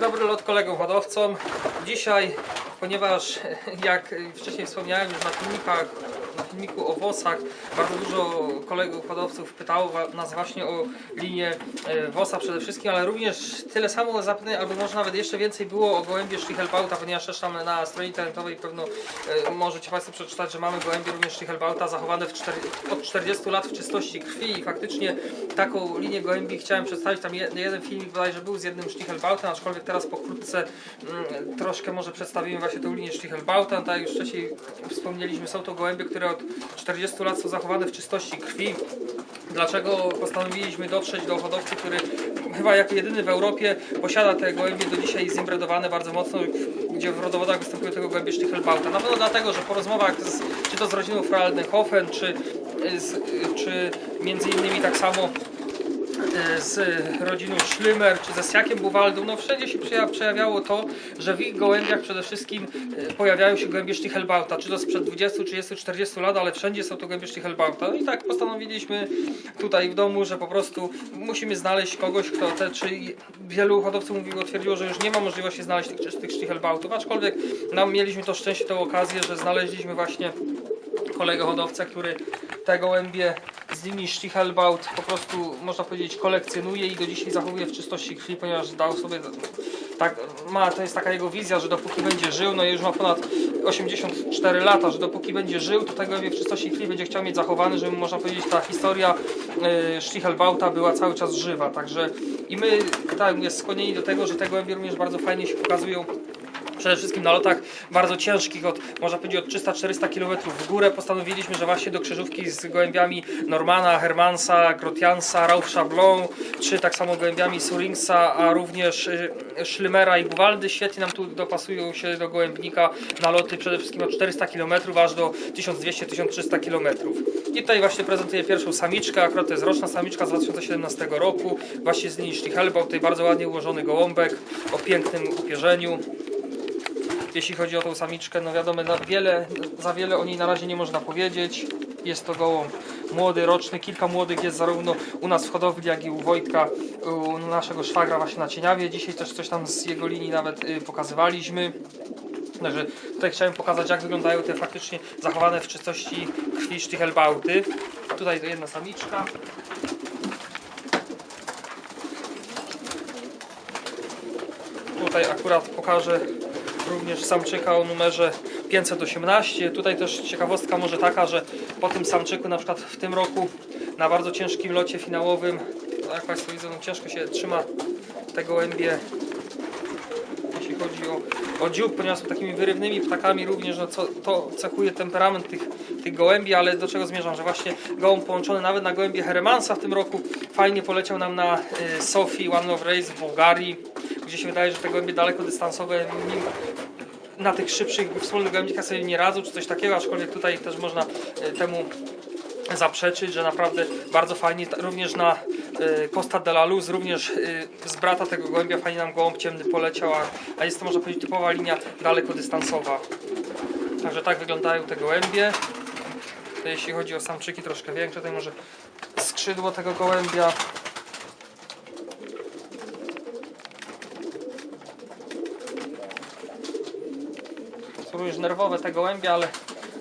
Dobry lot kolegom hodowcom. Dzisiaj, ponieważ jak wcześniej wspomniałem już na filmikach, filmiku o wosach, bardzo dużo kolegów hodowców pytało nas właśnie o linię e, wosa przede wszystkim, ale również tyle samo zapytań, albo może nawet jeszcze więcej było o gołębie Stichelbauta, ponieważ też tam na stronie internetowej pewno e, możecie Państwo przeczytać, że mamy gołębie również Stichelbauta zachowane od 40 lat w czystości krwi i faktycznie taką linię gołębi chciałem przedstawić. Tam je- jeden filmik bodajże był z jednym Stichelbautem, aczkolwiek teraz pokrótce mm, troszkę może przedstawimy właśnie tą linię Stichelbauta. Tak jak już wcześniej wspomnieliśmy, są to gołębie, które od 40 lat są zachowane w czystości krwi. Dlaczego postanowiliśmy dotrzeć do hodowcy, który chyba jako jedyny w Europie posiada te gołębie do dzisiaj zimbredowane bardzo mocno, gdzie w rodowodach występują tego gołębie Stichelbauta. Na pewno dlatego, że po rozmowach z, czy to z rodziną Fraldenhofen, czy, z, czy między innymi tak samo z rodziną Schlimmer czy ze Sjakiem Buwaldą, no wszędzie się przeja- przejawiało to, że w ich gołębiach przede wszystkim e, pojawiają się gołębie Stichelbauta, czy to sprzed 20, 30, 40 lat, ale wszędzie są to gołębie Stichelbauta. No i tak postanowiliśmy tutaj w domu, że po prostu musimy znaleźć kogoś, kto te, czy wielu hodowców mówiło, twierdziło, że już nie ma możliwości znaleźć tych czystych Stichelbautów, aczkolwiek nam mieliśmy to szczęście, tę okazję, że znaleźliśmy właśnie kolegę hodowcę, który te gołębie z linii Stichelbaut po prostu można powiedzieć kolekcjonuje i do dzisiaj zachowuje w czystości krwi, ponieważ dał sobie tak, ma, to jest taka jego wizja, że dopóki będzie żył, no i już ma ponad 84 lata, że dopóki będzie żył, to te gołębie w czystości krwi będzie chciał mieć zachowane, żeby można powiedzieć ta historia y, Stichelbauta była cały czas żywa, także i my tak jest skłonieni do tego, że te gołębie również bardzo fajnie się pokazują przede wszystkim na lotach bardzo ciężkich, od, można powiedzieć od 300-400 km w górę, postanowiliśmy, że właśnie do krzyżówki z gołębiami Normana, Hermansa, Grotiansa, Rauf Chablon, czy tak samo gołębiami Suringsa, a również y, Schlimera i Buwaldy. Świetnie nam tu dopasują się do gołębnika na loty przede wszystkim od 400 km aż do 1200-1300 km. I tutaj właśnie prezentuję pierwszą samiczkę, akurat to jest roczna samiczka z 2017 roku, właśnie z linii Stichelbau, tutaj bardzo ładnie ułożony gołąbek o pięknym upierzeniu jeśli chodzi o tą samiczkę, no wiadomo, na wiele, za wiele o niej na razie nie można powiedzieć. Jest to gołąb młody, roczny, kilka młodych jest zarówno u nas w hodowli, jak i u Wojtka, u naszego szwagra właśnie na Cieniawie. Dzisiaj też coś tam z jego linii nawet y, pokazywaliśmy. Także tutaj chciałem pokazać, jak wyglądają te faktycznie zachowane w czystości krwi sztychelbauty. Tutaj to jedna samiczka. Tutaj akurat pokażę również samczyka o numerze 518. Tutaj też ciekawostka może taka, że po tym samczyku na przykład w tym roku na bardzo ciężkim locie finałowym, no jak Państwo widzą, no ciężko się trzyma te gołębie, jeśli chodzi o, o dziób, ponieważ są takimi wyrywnymi ptakami również, no co, to cechuje temperament tych, tych gołębi, ale do czego zmierzam, że właśnie gołąb połączony nawet na gołębie Hermansa w tym roku fajnie poleciał nam na y, Sofii One of Race w Bułgarii, gdzie się wydaje, że te gołębie dalekodystansowe na tych szybszych wspólnych gołębnikach sobie nie radzą, czy coś takiego, aczkolwiek tutaj też można y, temu zaprzeczyć, że naprawdę bardzo fajnie, również na y, Costa de la Luz, również y, z brata tego gołębia fajnie nam gołąb ciemny poleciał, a, a jest to można powiedzieć typowa linia dalekodystansowa. Także tak wyglądają te gołębie. To jeśli chodzi o samczyki troszkę większe, tutaj może skrzydło tego gołębia. Są również nerwowe te gołębie, ale,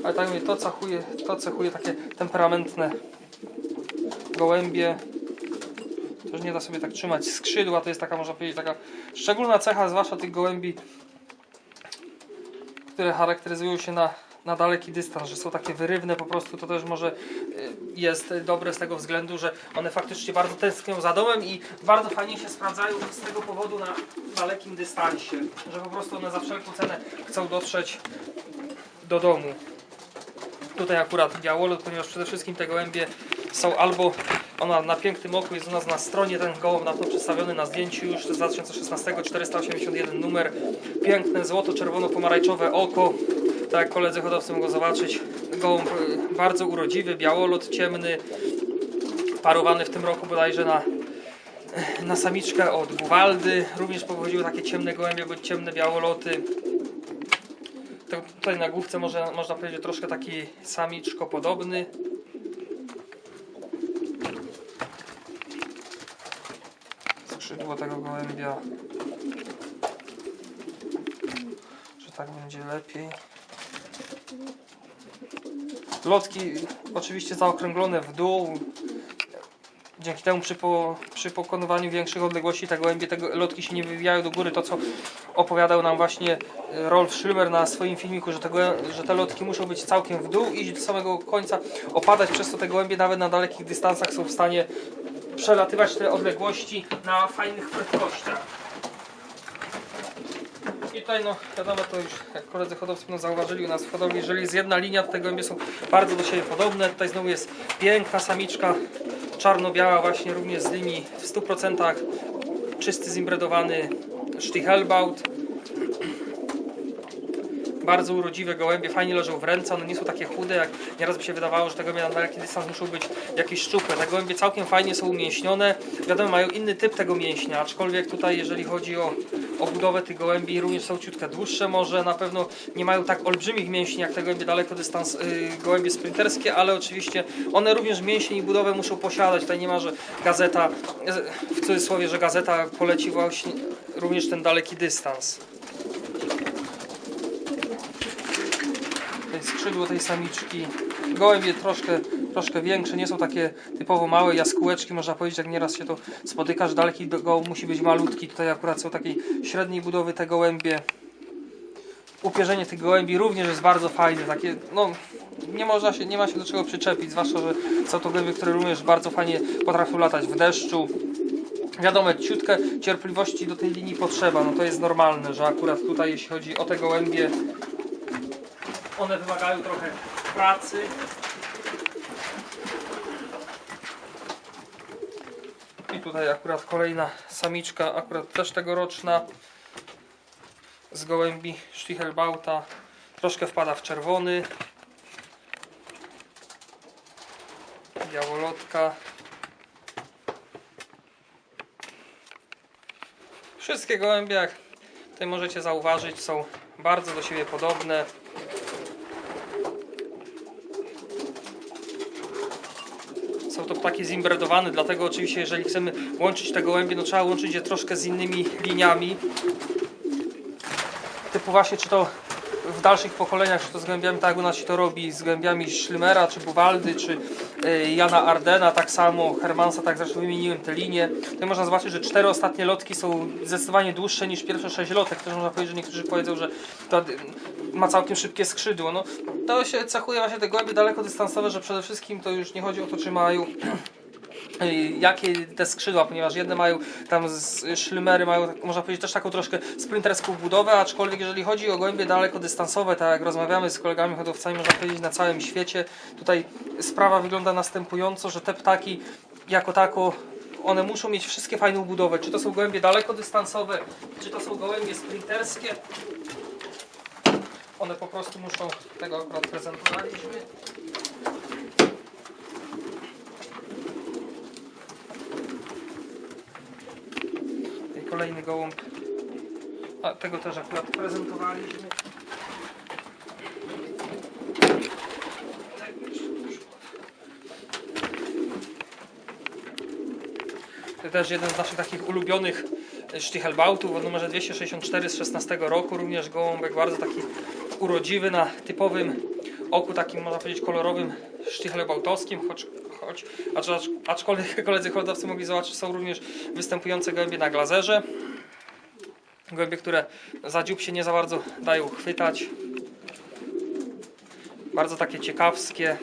ale tak mówię, to cechuje, to cechuje takie temperamentne gołębie. Też nie da sobie tak trzymać skrzydła, to jest taka można powiedzieć taka szczególna cecha, zwłaszcza tych gołębi, które charakteryzują się na, na daleki dystans, że są takie wyrywne po prostu, to też może y, jest dobre z tego względu, że one faktycznie bardzo tęsknią za domem i bardzo fajnie się sprawdzają z tego powodu na dalekim dystansie, że po prostu one za wszelką cenę chcą dotrzeć do domu. Tutaj akurat białolot, ponieważ przede wszystkim te gołębie są albo ona na pięknym oku jest u nas na stronie, ten gołąb na to przedstawiony na zdjęciu już z 2016, 481 numer. Piękne złoto-czerwono-pomarańczowe oko, tak jak koledzy hodowcy mogą zobaczyć. Gołąb y, bardzo urodziwy, białolot ciemny, parowany w tym roku bodajże na, na samiczkę od Buwaldy. Również pochodziły takie ciemne gołębie, bądź ciemne białoloty. Tutaj na główce może, można powiedzieć troszkę taki samiczko podobny. Skrzydło tego gołębia. tak będzie lepiej. Lotki oczywiście zaokrąglone w dół. Dzięki temu przy, po, przy pokonywaniu większych odległości te gołębie, te lotki się nie wywijają do góry. To co opowiadał nam właśnie e, Rolf Schlümer na swoim filmiku, że że te lotki muszą być całkiem w dół, iść do samego końca, opadać, przez to te gołębie nawet na dalekich dystansach są w stanie przelatywać te odległości na fajnych prędkościach. Tutaj no wiadomo to już jak koledzy hodowcy no, zauważyli u nas w hodowli, jeżeli jest jedna linia, to te gołębie są bardzo do siebie podobne. Tutaj znowu jest piękna samiczka czarno-biała właśnie również z linii w 100% czysty zimbredowany Stichelbaut. Bardzo urodziwe gołębie, fajnie leżą w ręce, one nie są takie chude, jak nieraz by się wydawało, że te gołębie na daleki dystans muszą być jakieś szczupłe. Te gołębie całkiem fajnie są umięśnione, wiadomo, mają inny typ tego mięśnia, aczkolwiek tutaj jeżeli chodzi o, o budowę tych gołębi, również są ciutkę dłuższe, może na pewno nie mają tak olbrzymich mięśni jak te gołębie daleko dystans, yy, gołębie sprinterskie, ale oczywiście one również mięśnie i budowę muszą posiadać. Tutaj nie ma, że gazeta, w cudzysłowie, że gazeta poleci właśnie również ten daleki dystans. Tutaj skrzydło tej samiczki. Gołębie troszkę, troszkę większe, nie są takie typowo małe jaskółeczki, można powiedzieć, jak nieraz się to spotyka, że daleki gołąb musi być malutki. Tutaj akurat są takiej średniej budowy te gołębie. Upierzenie tych gołębi również jest bardzo fajne, takie, no, nie można się, nie ma się do czego przyczepić, zwłaszcza, że są to gołębie, które również bardzo fajnie potrafią latać w deszczu. Wiadomo, ciutkę cierpliwości do tej linii potrzeba, no to jest normalne, że akurat tutaj jeśli chodzi o te gołębie, one wymagają trochę pracy. I tutaj akurat kolejna samiczka, akurat też tegoroczna z gołębi Stichelbauta. Troszkę wpada w czerwony. Białolotka. Wszystkie gołębie, jak tutaj możecie zauważyć, są bardzo do siebie podobne. To ptaki zimbredowane, dlatego oczywiście jeżeli chcemy łączyć te gołębie, no trzeba łączyć je troszkę z innymi liniami. Typu właśnie czy to w dalszych pokoleniach, czy to z gołębiami, tak u nas się to robi, z gołębiami Schlimera, czy Buwaldy, czy y, Jana Ardena, tak samo, Hermansa, tak zresztą wymieniłem te linie. Tutaj można zobaczyć, że cztery ostatnie lotki są zdecydowanie dłuższe niż pierwsze sześć lotek. Też można powiedzieć, że niektórzy powiedzą, że ma całkiem szybkie skrzydło. No, to się cechuje właśnie te gołębie dalekodystansowe, że przede wszystkim to już nie chodzi o to, czy mają jakie te skrzydła, ponieważ jedne mają tam z szlymery, mają tak- można powiedzieć też taką troszkę sprinterską budowę, aczkolwiek jeżeli chodzi o gołębie dalekodystansowe, tak jak rozmawiamy z kolegami hodowcami, można powiedzieć na całym świecie, tutaj sprawa wygląda następująco, że te ptaki jako tako one muszą mieć wszystkie fajną budowę, czy to są gołębie dalekodystansowe, czy to są gołębie sprinterskie, one po prostu muszą, tego akurat prezentowaliśmy. I kolejny gołąb. A tego też akurat prezentowaliśmy. To też jeden z naszych takich ulubionych Stichelbautów o numerze 264 z 16 roku. Również gołąbek bardzo taki urodziwy na typowym oku, takim można powiedzieć kolorowym Stichelbautowskim, choć, choć acz, acz, aczkolwiek koledzy hodowcy mogli zobaczyć, są również występujące gołębie na glazerze. Gołębie, które za dziób się nie za bardzo dają chwytać. Bardzo takie ciekawskie.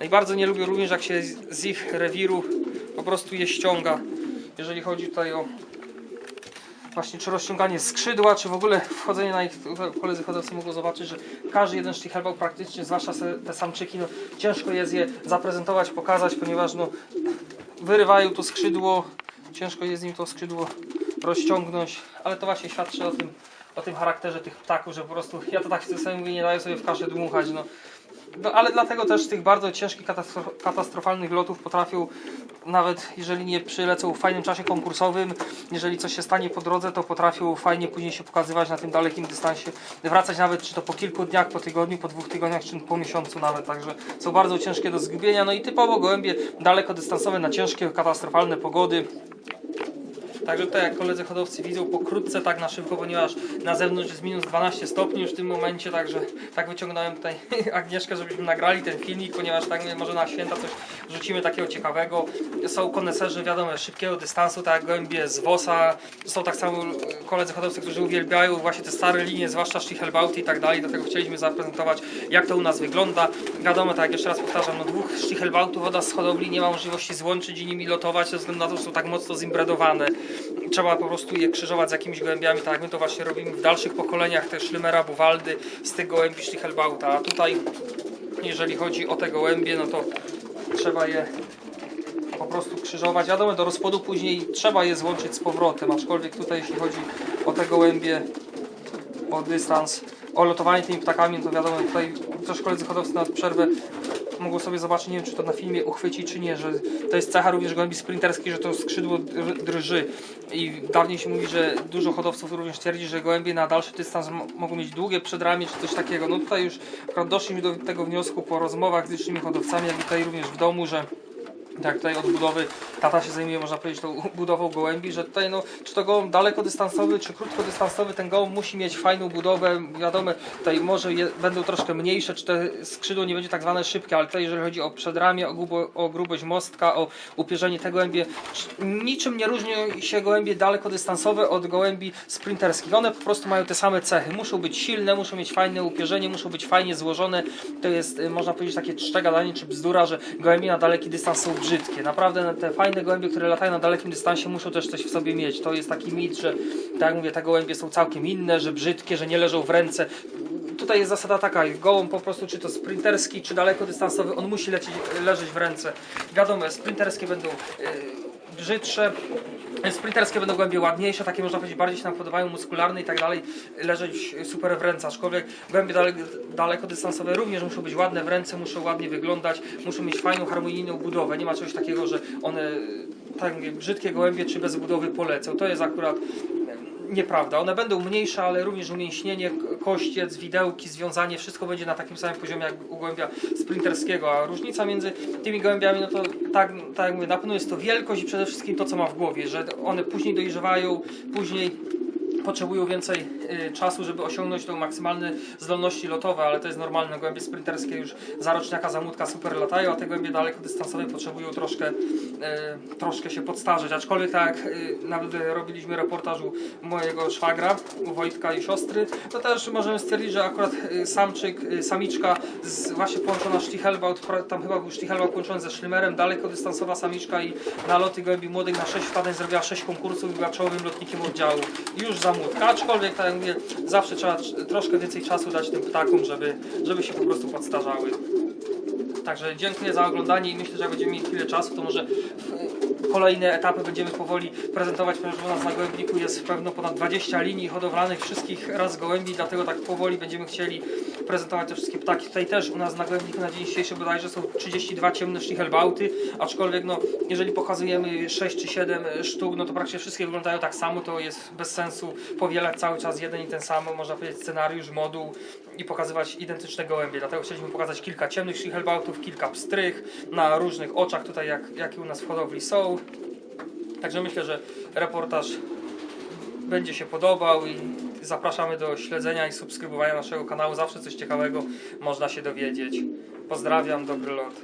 No i bardzo nie lubię również jak się z ich rewiru po prostu je ściąga. Jeżeli chodzi tutaj o właśnie czy rozciąganie skrzydła, czy w ogóle wchodzenie na ich, koledzy hodowcy mogą zobaczyć, że każdy jeden sztichelbał praktycznie, zwłaszcza te samczyki, no, ciężko jest je zaprezentować, pokazać, ponieważ no, wyrywają to skrzydło, ciężko jest im to skrzydło rozciągnąć, ale to właśnie świadczy o tym, o tym charakterze tych ptaków, że po prostu, ja to tak sobie mówię, nie daję sobie w kaszę dmuchać, no. No, ale dlatego też tych bardzo ciężkich, katastro- katastrofalnych lotów potrafią, nawet jeżeli nie przylecą w fajnym czasie konkursowym, jeżeli coś się stanie po drodze, to potrafią fajnie później się pokazywać na tym dalekim dystansie, wracać nawet czy to po kilku dniach, po tygodniu, po dwóch tygodniach, czy po miesiącu nawet, także są bardzo ciężkie do zgubienia, no i typowo gołębie dalekodystansowe na ciężkie, katastrofalne pogody. Także tutaj jak koledzy hodowcy widzą pokrótce, tak na szybko, ponieważ na zewnątrz jest minus 12 stopni już w tym momencie, także tak wyciągnąłem tutaj Agnieszkę, żebyśmy nagrali ten filmik, ponieważ tak może na święta coś rzucimy takiego ciekawego. Są koneserzy, wiadomo, szybkiego dystansu, tak jak gołębie z Wosa, są tak samo koledzy hodowcy, którzy uwielbiają właśnie te stare linie, zwłaszcza Stichelbauty i tak dalej, dlatego chcieliśmy zaprezentować jak to u nas wygląda. Wiadomo, tak jeszcze raz powtarzam, no dwóch Stichelbautów woda z hodowli nie ma możliwości złączyć i nimi lotować, ze względu na to, że są tak mocno zimbredowane. Trzeba po prostu je krzyżować z jakimiś gołębiami, tak jak my to właśnie robimy w dalszych pokoleniach, te Szlymera, Buwaldy, z tych gołębi Stichelbauta. A tutaj, jeżeli chodzi o te gołębie, no to trzeba je po prostu krzyżować. Wiadomo, do rozpłodu później trzeba je złączyć z powrotem, aczkolwiek tutaj jeśli chodzi o te gołębie, o dystans, o lotowanie tymi ptakami, no to wiadomo, tutaj też koledzy hodowcy na przerwę mogą sobie zobaczyć, nie wiem czy to na filmie uchwyci czy nie, że to jest cecha również gołębi sprinterskich, że to skrzydło dr- drży i dawniej się mówi, że dużo hodowców również twierdzi, że gołębie na dalszy dystans mo- mogą mieć długie przedramię czy coś takiego. No tutaj już doszliśmy do tego wniosku po rozmowach z licznymi hodowcami, jak i tutaj również w domu, że tak tutaj od budowy tata się zajmuje, można powiedzieć, tą budową gołębi, że tutaj no, czy to gołąb dalekodystansowy, czy krótkodystansowy, ten gołąb musi mieć fajną budowę, wiadomo, tutaj może je, będą troszkę mniejsze, czy te skrzydło nie będzie tak zwane szybkie, ale tutaj jeżeli chodzi o przedramię, o, grubo, o grubość mostka, o upierzenie te gołębie, czy- niczym nie różnią się gołębie dalekodystansowe od gołębi sprinterskich, one po prostu mają te same cechy, muszą być silne, muszą mieć fajne upierzenie, muszą być fajnie złożone, to jest, y, można powiedzieć, takie czcze gadanie, czy bzdura, że gołębie na daleki dystans są brzydkie. Naprawdę te fajne gołębie, które latają na dalekim dystansie muszą też coś w sobie mieć. To jest taki mit, że tak jak mówię, te gołębie są całkiem inne, że brzydkie, że nie leżą w ręce. Tutaj jest zasada taka, gołąb po prostu, czy to sprinterski, czy dalekodystansowy, on musi lecieć, leżeć w ręce. Wiadomo, sprinterskie będą yy, brzydsze, Sprinterskie będą głębie ładniejsze, takie można powiedzieć bardziej się nam podobają, muskularne i tak dalej, leżeć super w ręce, aczkolwiek głębie dale, dalekodystansowe również muszą być ładne w ręce, muszą ładnie wyglądać, muszą mieć fajną, harmonijną budowę. Nie ma czegoś takiego, że one, tak brzydkie gołębie czy bez budowy polecą. To jest akurat nieprawda. One będą mniejsze, ale również umięśnienie, kościec, widełki, związanie, wszystko będzie na takim samym poziomie jak u gołębia sprinterskiego, a różnica między tymi gołębiami, no to tak, tak jak mówię, na pewno jest to wielkość i przede wszystkim to, co ma w głowie, że one później dojrzewają, później potrzebują więcej y, czasu, żeby osiągnąć tą maksymalne zdolności lotowe, ale to jest normalne. Gołębie sprinterskie już za roczniaka, za super latają, a te gołębie dalekodystansowe potrzebują troszkę, y, troszkę się podstarzeć. Aczkolwiek tak y, nawet robiliśmy reportaż u mojego szwagra, Wojtka i siostry, to też możemy stwierdzić, że akurat samczyk, samiczka z, właśnie połączona Stichelbaut, pra- tam chyba był Stichelbaut połączony ze Schlimmerem, dalekodystansowa samiczka i na loty gołębi młodych na 6 wpadań zrobiła 6 konkursów i była czołowym lotnikiem oddziału. Już za młódka, aczkolwiek tak jak mówię, zawsze trzeba tr- troszkę więcej czasu dać tym ptakom, żeby, żeby się po prostu podstarzały. Także dziękuję za oglądanie i myślę, że jak będziemy mieli chwilę czasu, to może w- kolejne etapy będziemy powoli prezentować, ponieważ u nas na gołębniku jest pewno ponad 20 linii hodowlanych wszystkich raz gołębi, dlatego tak powoli będziemy chcieli prezentować te wszystkie ptaki. Tutaj też u nas na gołębniku na dzień dzisiejszy bodajże są 32 ciemne sztichelbauty, aczkolwiek no, jeżeli pokazujemy 6 czy 7 sztuk, no to praktycznie wszystkie wyglądają tak samo, to jest bez sensu powielać cały czas jeden i ten sam, można powiedzieć scenariusz, moduł i pokazywać identyczne gołębie. Dlatego chcieliśmy pokazać kilka ciemnych sztichelbautów, kilka pstrych na różnych oczach tutaj jak, jakie u nas w hodowli są. Także myślę, że reportaż będzie się podobał i zapraszamy do śledzenia i subskrybowania naszego kanału. Zawsze coś ciekawego można się dowiedzieć. Pozdrawiam, dobry lot.